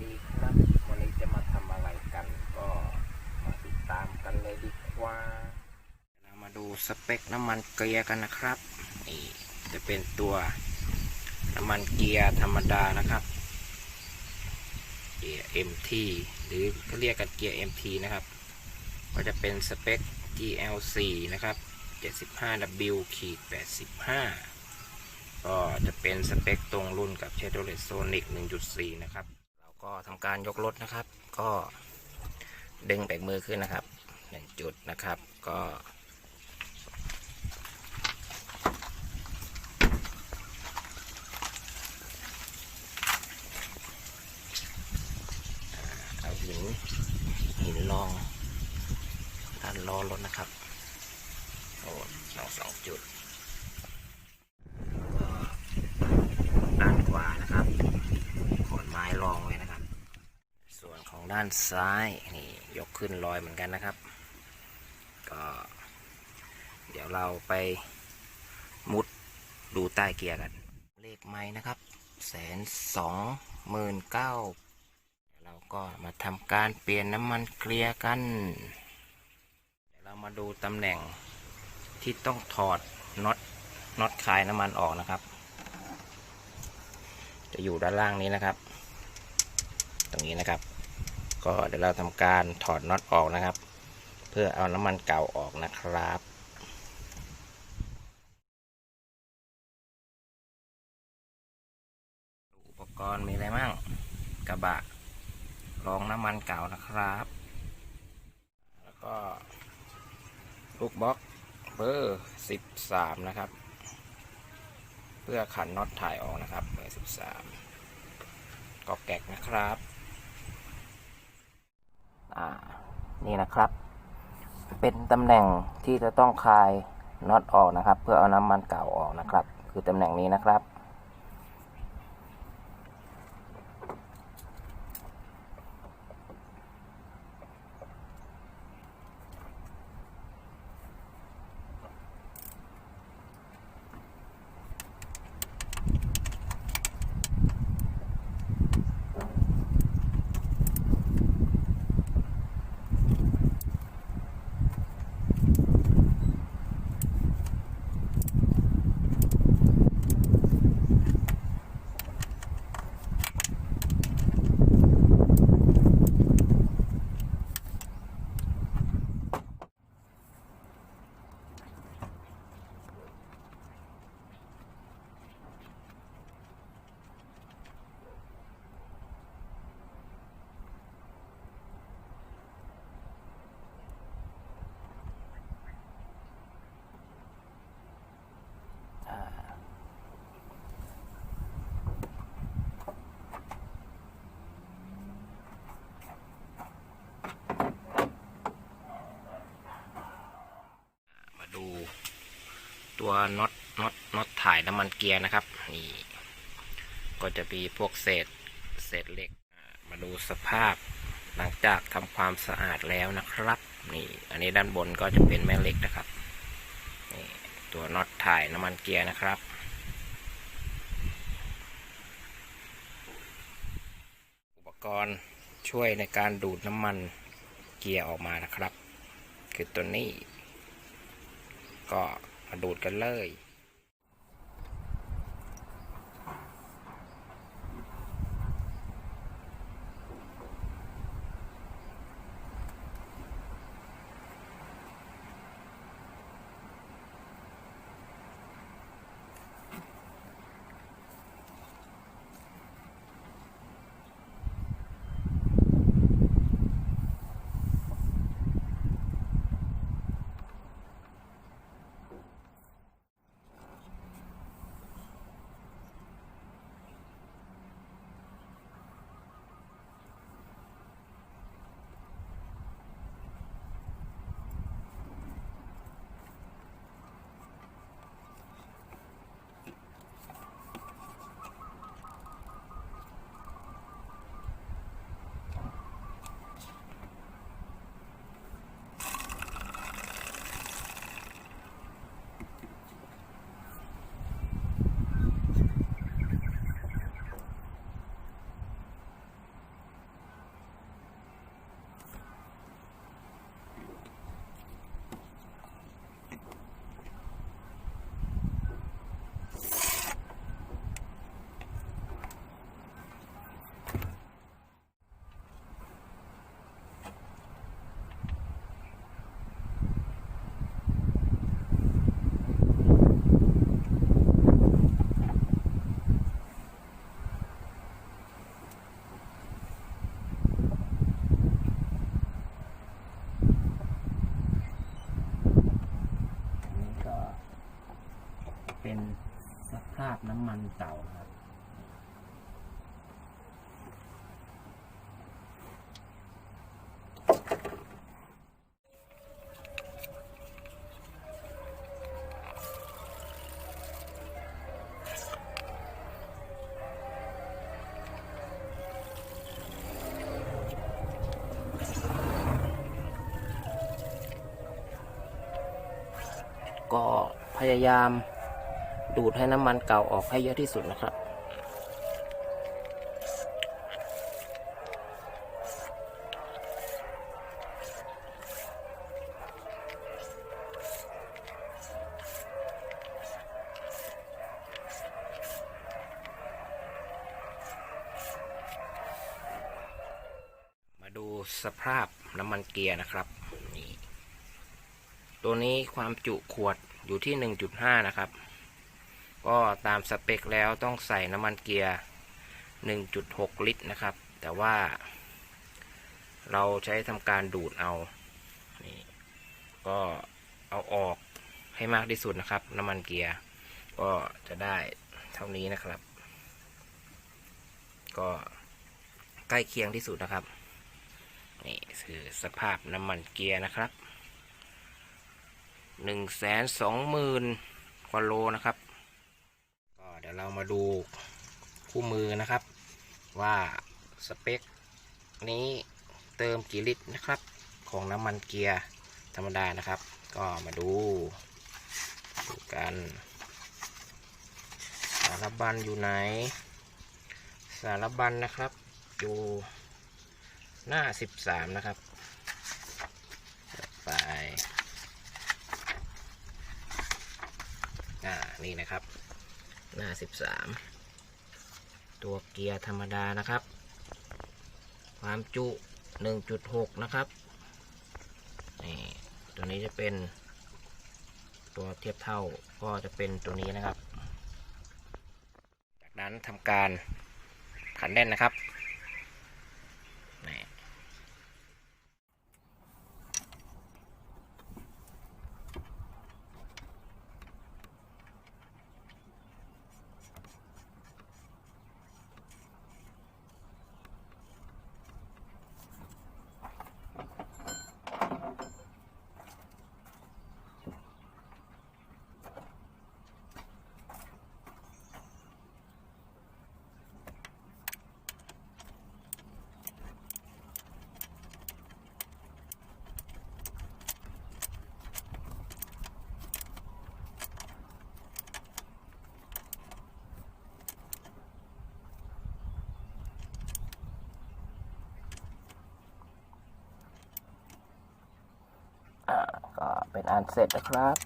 ดีครับ วันนี้จะมาทำอะไรกัน ก็มาติดตามกันเลยดีกว่าเรามาดูสเปคน้ำมันเกียร์กันนะครับนี่จะเป็นตัวน้ำมันเกียร์ธรรมดานะครับเกียร์ MT หรือก็เรียกกันเกียร์ MT นะครับ ก็จะเป็นสเปค GLC นะครับ 75W ขีด85 ก็จะเป็นสเปคตรงรุ่นกับ Chevrolet Sonic 1.4 นะครับ ก็ทำการยกรถนะครับ ก็ดึงแบกมือขึ้นนะครับหนึ่งจุดนะครับก็เอาหินหินรองด้านล้อรถนะครับโอ้สองสองจุดานขวานะครับขอนไม้รองเลยนะครับ ส่วนของด้านซ้ายนี่ยกขึ้นลอยเหมือนกันนะครับ ก็ เดี๋ยวเราไปมุดดูใต้เกียร์กัน เลขไม้นะครับแสนสองหมื่นเก้าเราก็มาทำการเปลี่ยนน้ำมันเกลียร์กันเดี๋ยวเรามาดูตำแหน่งที่ต้องถอดน็อตน็อตคลายน้ำมันออกนะครับ จะอยู่ด้านล่างนี้นะครับ ตรงนี้นะครับ ก็เดี๋ยวเราทำการถอดน็อตออกนะครับ เพื่อเอาน้ำมันเก่าออกนะครับอุปกรณ์มีอะไรมั่งกระบะรองน้ำมันเก่านะครับ แล้วก็ลูกบล็อกเบอร์สิบสามนะครับ เพื่อขันน็อตถ่ายออกนะครับเบอร์สิบสามกอกแกกนะครับ อ่า นี่นะครับ เป็นตำแหน่งที่จะต้องคลายน็อตออกนะครับ เพื่อเอาน้ำมันเก่าออกนะครับ คือตำแหน่งนี้นะครับ มาดู ตัวน็อตน็อตน็อตถ่ายน้ำมันเกียร์นะครับนี่ก็จะมีพวกเศษเศษเหล็กมาดูสภาพหลังจากทำความสะอาดแล้วนะครับ นี่ อันนี้ด้านบนก็จะเป็นแม่เหล็กนะครับนี่ตัวน็อตถ่ายน้ำมันเกียร์นะครับอุปกรณ์ช่วยในการดูดน้ำมันเกียร์ออกมานะครับ คือตัวนี้ ก็ มาดูดกันเลย ส ค ราบน้ำมันเก่าครับ ก็พยายาม ดูดให้น้ำมันเก่าออกให้เยอะที่สุดนะครับ มาดูสภาพน้ำมันเกียร์นะครับนี่ตัวนี้ความจุขวดอยู่ที่ 1.5 นะครับ ก็ตามสเปคแล้วต้องใส่น้ำมันเกียร์ 1.6 ลิตรนะครับ แต่ว่า เราใช้ทำการดูดเอานี่ก็เอาออกให้มากที่สุดนะครับ น้ำมันเกียร์ ก็จะได้เท่านี้นะครับ ก็ใกล้เคียงที่สุดนะครับ นี่คือสภาพน้ำมันเกียร์นะครับหนึ่งแสนสองหมื่นกว่าโลนะครับ ดี๋ยวเรามาดูคู่มือนะครับ ว่าสเปค นี้เติมกี่ลิตรนะครับ ของน้ำมันเกียร์ธรรมดานะครับ ก็มาดูดูกันสารบัญอยู่ไหน สารบัญนะครับอยู่หน้าสิบสามนะครับไปอ่านี่นะครับ หน้า 13 ตัวเกียร์ธรรมดานะครับ ความจุ 1.6 นะครับนี่ตัวนี้จะเป็น ตัวเทียบเท่าก็จะเป็นตัวนี้นะครับ จากนั้นทำการขันแน่นนะครับนี่ อ่า ก็เป็นอันเสร็จนะครับ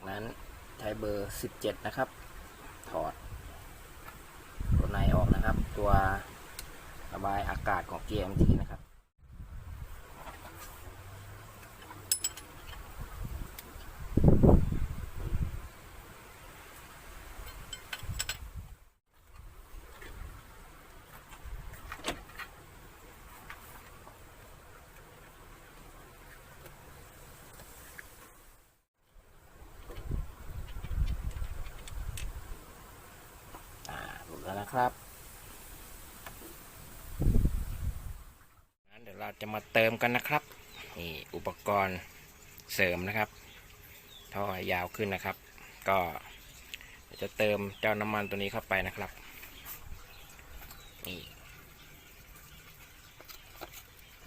จากนั้นใช้ เบอร์17นะครับ ถอด ตัวในออกนะครับ ตัวระบายอากาศของเกียร์ MT นะครับ อ่าหลุดแล้ว นะครับงั้นเดี๋ยวเราจะมาเติมกันนะครับนี่อุปกรณ์เสริมนะครับท่อยาวขึ้นนะครับ ก็จะเติมเจ้าน้ำมันตัวนี้เข้าไปนะครับนี่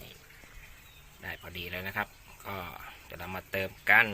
นี่ได้พอดีแล้วนะครับ ก็เดี๋ยวเรามาเติมกัน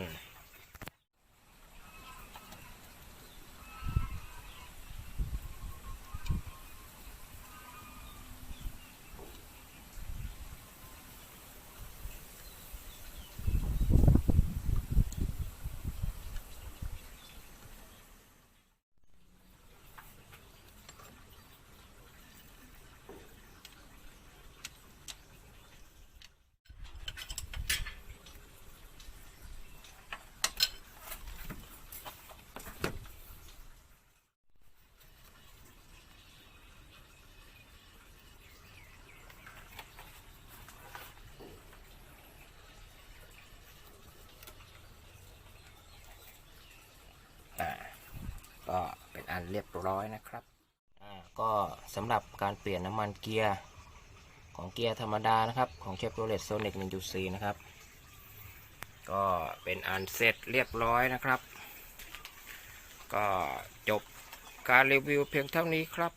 เป็นอันเรียบร้อยนะครับอ่าก็สำหรับการเปลี่ยนน้ำมันเกียร์ของเกียร์ธรรมดานะครับ ของเชฟโรเลตโซนิก1.4 นะครับ ก็เป็นอันเสร็จเรียบร้อยนะครับ ก็จบการรีวิวเพียงเท่านี้ครับ